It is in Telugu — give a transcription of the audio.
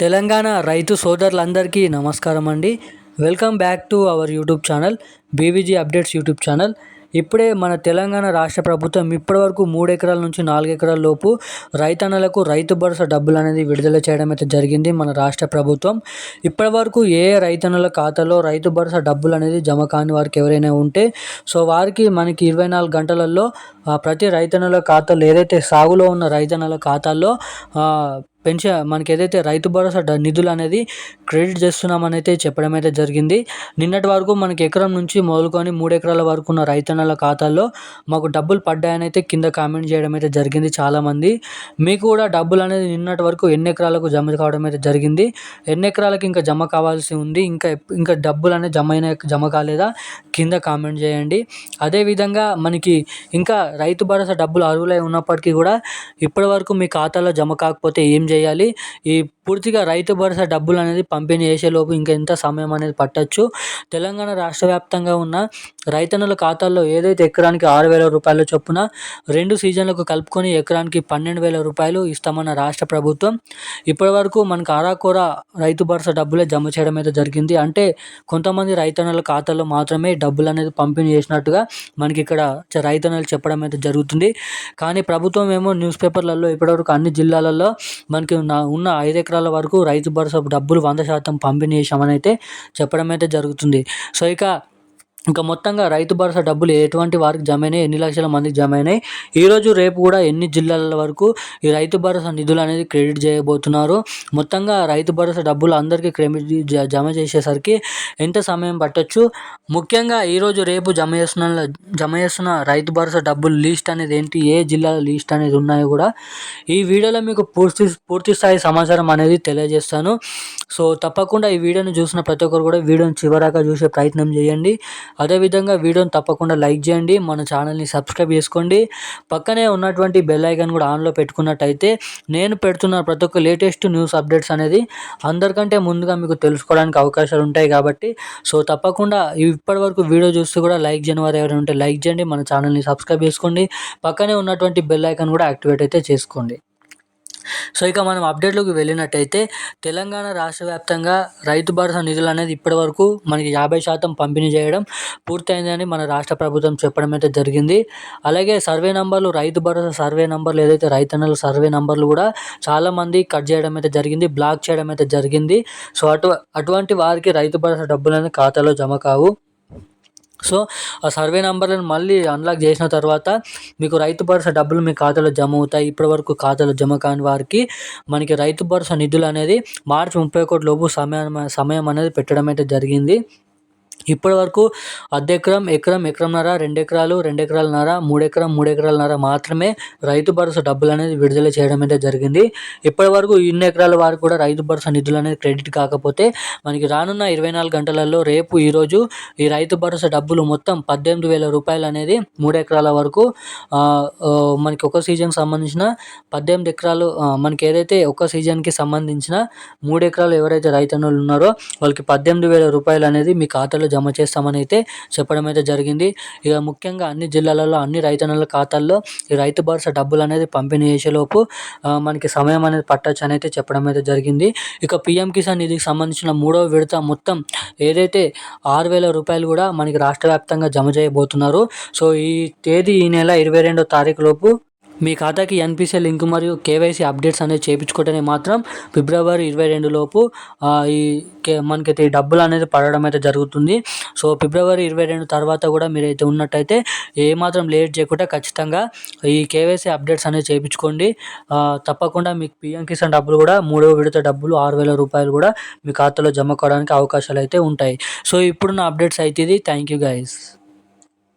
తెలంగాణ రైతు సోదరులందరికీ నమస్కారం అండి. Welcome back to our YouTube channel BVG updates YouTube channel. ఇప్పుడే మన తెలంగాణ రాష్ట్ర ప్రభుత్వం ఇప్పటివరకు మూడు ఎకరాల నుంచి నాలుగు ఎకరాల లోపు రైతన్నలకు రైతు భరోసా డబ్బులు అనేది విడుదల చేయడం అయితే జరిగింది మన రాష్ట్ర ప్రభుత్వం. ఇప్పటివరకు ఏ రైతన్నల ఖాతాలో రైతు భరోసా డబ్బులు అనేది జమ కాని వారికి ఎవరైనా ఉంటే సో వారికి మనకి ఇరవై నాలుగు గంటలలో ప్రతి రైతన్నల ఖాతాలో ఏదైతే సాగులో ఉన్న రైతన్నల ఖాతాల్లో పెన్షన్ మనకి ఏదైతే రైతు భరోసా నిధులు అనేది క్రెడిట్ చేస్తున్నామని అయితే చెప్పడం అయితే జరిగింది. నిన్నటి వరకు మనకి ఎకరం నుంచి మొదలుకొని మూడు ఎకరాల వరకు ఉన్న రైతన్నల ఖాతాల్లో మాకు డబ్బులు పడ్డాయని అయితే కింద కామెంట్ చేయడం అయితే జరిగింది చాలామంది. మీకు కూడా డబ్బులు అనేది నిన్నటి వరకు ఎన్ని ఎకరాలకు జమ కావడం అయితే జరిగింది. ఎన్ని ఎకరాలకు ఇంకా జమ కావాల్సి ఉంది ఇంకా ఇంకా డబ్బులు అనేది జమ అయిన జమ కాలేదా కింద కామెంట్ చేయండి. అదేవిధంగా మనకి ఇంకా రైతు భరోసా డబ్బులు అర్హులై ఉన్నప్పటికీ కూడా ఇప్పటివరకు మీ ఖాతాలో జమ కాకపోతే ఏం చేయాలి. ఈ పూర్తిగా రైతు భరోసా డబ్బులు అనేది పంపిణీ చేసేలోపు ఇంకా ఎంత సమయం అనేది పట్టచ్చు. తెలంగాణ రాష్ట్ర వ్యాప్తంగా ఉన్న రైతన్నుల ఖాతాల్లో ఏదైతే ఎకరానికి ఆరు వేల రూపాయల చొప్పున రెండు సీజన్లకు కలుపుకొని ఎకరానికి పన్నెండు వేల రూపాయలు ఇస్తామన్న రాష్ట్ర ప్రభుత్వం ఇప్పటివరకు మనకు ఆరాకూర రైతు భరోసా డబ్బులే జమ చేయడం అయితే జరిగింది. అంటే కొంతమంది రైతన్నుల ఖాతాల్లో మాత్రమే డబ్బులు అనేది పంపిణీ చేసినట్టుగా మనకి ఇక్కడ రైతన్నలు చెప్పడం అయితే జరుగుతుంది. కానీ ప్రభుత్వం ఏమో న్యూస్ పేపర్లలో ఇప్పటివరకు అన్ని జిల్లాలలో మనకి ఉన్న ఐదు ఎకరాల వరకు రైతు భరోసా డబ్బులు వంద శాతం పంపిణీ చేశామని అయితే చెప్పడం అయితే జరుగుతుంది. సో ఇక ఇంకా మొత్తంగా రైతు భరోసా డబ్బులు ఎటువంటి వారికి జమ అయినాయి ఎన్ని లక్షల మందికి జమ అయినాయి ఈరోజు రేపు కూడా ఎన్ని జిల్లాల వరకు ఈ రైతు భరోసా నిధులు అనేది క్రెడిట్ చేయబోతున్నారు? మొత్తంగా రైతు భరోసా డబ్బులు అందరికీ క్రెడిట్ జమ చేసేసరికి ఎంత సమయం పట్టొచ్చు? ముఖ్యంగా ఈరోజు రేపు జమ చేస్తున్న జమ చేస్తున్న రైతు భరోసా డబ్బులు లీస్ట్ అనేది ఏంటి? ఏ జిల్లాల లీస్ట్ అనేది ఉన్నాయో కూడా ఈ వీడియోలో మీకు పూర్తి పూర్తి స్థాయి సమాచారం అనేది తెలియజేస్తాను. సో తప్పకుండా ఈ వీడియోని చూసిన ప్రతి ఒక్కరు కూడా వీడియోని చివరాగా చూసే ప్రయత్నం చేయండి. అదేవిధంగా వీడియోని తప్పకుండా లైక్ చేయండి మన ఛానల్ని సబ్స్క్రైబ్ చేసుకోండి. పక్కనే ఉన్నటువంటి బెల్ ఐకాన్ కూడా ఆన్లో పెట్టుకున్నట్టయితే నేను పెడుతున్న ప్రతి ఒక్క లేటెస్ట్ న్యూస్ అప్డేట్స్ అనేది అందరికంటే ముందుగా మీకు తెలుసుకోవడానికి అవకాశాలు ఉంటాయి కాబట్టి సో తప్పకుండా ఇప్పటి వరకు వీడియో చూస్తూ కూడా లైక్ చేయని వారు ఎవరైనా ఉంటే లైక్ చేయండి మన ఛానల్ని సబ్స్క్రైబ్ చేసుకోండి. పక్కనే ఉన్నటువంటి బెల్ ఐకాన్ కూడా యాక్టివేట్ అయితే చేసుకోండి. సో ఇక మనం అప్డేట్లోకి వెళ్ళినట్టయితే తెలంగాణ రాష్ట్ర వ్యాప్తంగా రైతు భరోసా నిధులు అనేది ఇప్పటివరకు మనకి యాభై శాతం పంపిణీ చేయడం పూర్తయిందని మన రాష్ట్ర ప్రభుత్వం చెప్పడం అయితే జరిగింది. అలాగే సర్వే నంబర్లు రైతు భరోసా సర్వే నంబర్లు ఏదైతే రైతన్నల సర్వే నంబర్లు కూడా చాలామంది కట్ చేయడం అయితే జరిగింది బ్లాక్ చేయడం అయితే జరిగింది. సో అటు అటువంటి వారికి రైతు భరోసా డబ్బులు అనేది ఖాతాలో జమ కావు. సో ఆ సర్వే నెంబర్లను మళ్ళీ అన్లాక్ చేసిన తర్వాత మీకు రైతు భరోసా డబ్బులు మీ ఖాతాలో జమ అవుతాయి. ఇప్పటివరకు ఖాతాలో జమ కాని వారికి మనకి రైతు భరోసా నిధులు అనేది మార్చి ముప్పై ఒకటి లోపు సమయం సమయం అనేది పెట్టడం అయితే జరిగింది. ఇప్పటి వరకు అర్ధ ఎకరం ఎకరం ఎకరంన్నర రెండు ఎకరాలు రెండు ఎకరాలన్నర మూడు ఎకరం మూడు ఎకరాలన్నర మాత్రమే రైతు భరోసా డబ్బులు అనేది విడుదల చేయడం అయితే జరిగింది. ఇప్పటి వరకు ఇన్ని ఎకరాల వారికి కూడా రైతు భరోసా నిధులు అనేది క్రెడిట్ కాకపోతే మనకి రానున్న ఇరవై నాలుగు గంటలలో రేపు ఈరోజు ఈ రైతు భరోసా డబ్బులు మొత్తం పద్దెనిమిది వేల రూపాయలు అనేది మూడు ఎకరాల వరకు మనకి ఒక సీజన్కి సంబంధించిన పద్దెనిమిది ఎకరాలు మనకి ఏదైతే ఒక సీజన్కి సంబంధించిన మూడు ఎకరాలు ఎవరైతే రైతన్నులు ఉన్నారో వాళ్ళకి పద్దెనిమిది వేల రూపాయలు అనేది మీ ఖాతాలో జమ చేస్తామని అయితే చెప్పడం అయితే జరిగింది. ఇక ముఖ్యంగా అన్ని జిల్లాలలో అన్ని రైతన్నల ఖాతాల్లో ఈ రైతు భరోసా డబ్బులు అనేది పంపిణీ చేసేలోపు మనకి సమయం అనేది పట్టచ్చు అని అయితే చెప్పడం అయితే జరిగింది. ఇక పిఎం కిసాన్ నిధికి సంబంధించిన మూడవ విడత మొత్తం ఏదైతే ఆరు వేల రూపాయలు కూడా మనకి రాష్ట్ర వ్యాప్తంగా జమ చేయబోతున్నారు. సో ఈ తేదీ ఈ నెల ఇరవై రెండో తారీఖు లోపు మీ ఖాతాకి ఎన్పిసి లింక్ మరియు కేవైసీ అప్డేట్స్ అనేది చేయించుకుంటేనే మాత్రం ఫిబ్రవరి ఇరవై రెండు లోపు ఈ మనకైతే ఈ డబ్బులు అనేది పడడం అయితే జరుగుతుంది. సో ఫిబ్రవరి ఇరవై రెండు తర్వాత కూడా మీరైతే ఉన్నట్టయితే ఏమాత్రం లేట్ చేయకుండా ఖచ్చితంగా ఈ కేవైసీ అప్డేట్స్ అనేది చేయించుకోండి. తప్పకుండా మీకు పిఎం కిసాన్ డబ్బులు కూడా మూడవ విడత డబ్బులు ఆరు వేల రూపాయలు కూడా మీ ఖాతాలో జమ కావడానికి అవకాశాలు అయితే ఉంటాయి. సో ఇప్పుడున్న అప్డేట్స్ అయితే ఇది. Thank you guys